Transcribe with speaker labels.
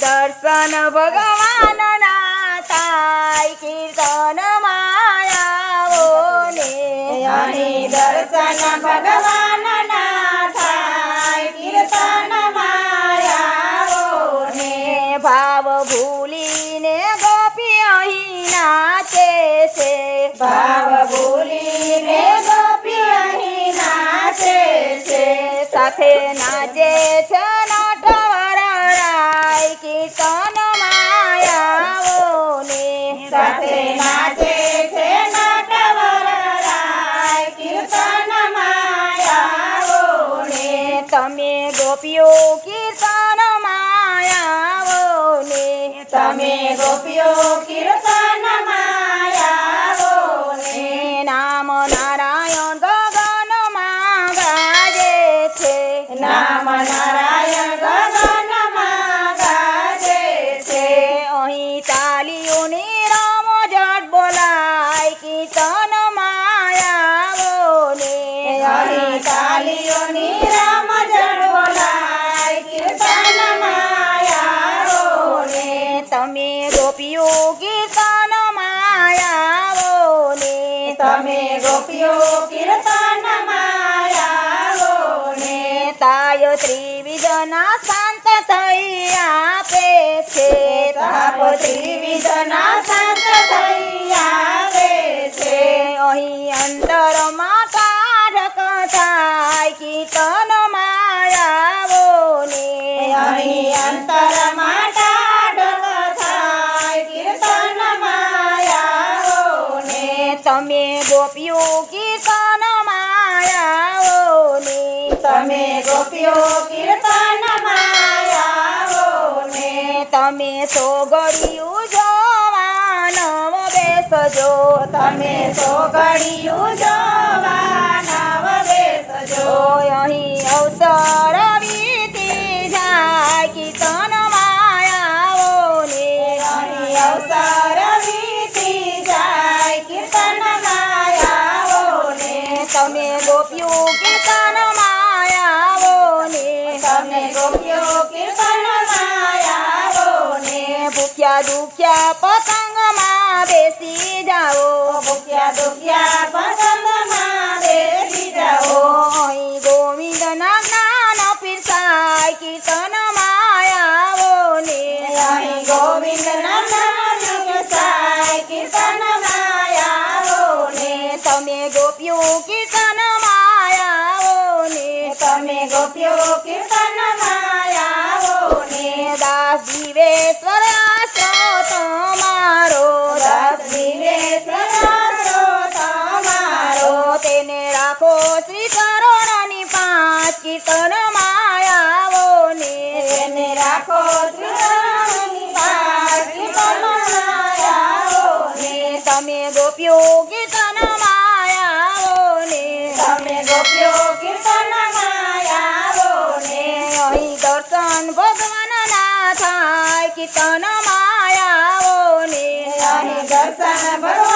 Speaker 1: દર્શન ભગવાન ના થાય કીર્તન માયાઓ ને
Speaker 2: અહીં દર્શન ભગવાન ના થાય કીર્તન માયાઓ ને
Speaker 1: ભાવ ભૂલીને ગોપી અહીં નાચે છે
Speaker 2: ભાવ ભૂલીને ગોપી અહીં નાચે છે
Speaker 1: સાથે ગોપીઓ કીર્તન માયાવો ને
Speaker 2: તમે ગોપીઓ કીર્તન માયાવો ને
Speaker 1: નામ નારાયણ ગોપીઓ કીર્તન માયાવો ને તાય ત્રિવિધના શાંત થઈ આપે છે
Speaker 2: તાપ ત્રિવિધના શાંત થઈ આવે છે
Speaker 1: અહીં અંતરમાં કાઢક થાય કીર્તન માયાવો ને
Speaker 2: અહીં અંતરમાં
Speaker 1: ગોપીઓ કીર્તન માયાવો ને
Speaker 2: તમે ગોપીઓ કીર્તન માયાવો ને
Speaker 1: તમે સોગડિયું જોવા નવ બેસજો
Speaker 2: તમે સો ઘડિયું
Speaker 1: તમે ગોપ્યો કીર્તન માયાવો ને
Speaker 2: તમે ગોપ્યો કીર્તન માયાવો ને
Speaker 1: ભૂખ્યા દુખ્યા પતંગમાં બેસી જાઓ.
Speaker 2: ભૂખ્યા દુખ્યા
Speaker 1: તમે ગોપ્યો કીર્તન માયાવો ને.
Speaker 2: તમે ગોપ્યો કીર્તન માયાવો ને.
Speaker 1: દાસ જીવેશ્વર આશરો તમારો
Speaker 2: દાસ દિવેશ્વરો તમારો
Speaker 1: તેને રાખો શ્રી કરોડની પાંચ કીર્તન માયાવો ને.
Speaker 2: એને રાખો
Speaker 1: તમે ગોપ્યો કીર્તન દર્શન ભગવાન ના થાય કીર્તન માયાવો ને
Speaker 2: અહીં દર્શન ભગવાન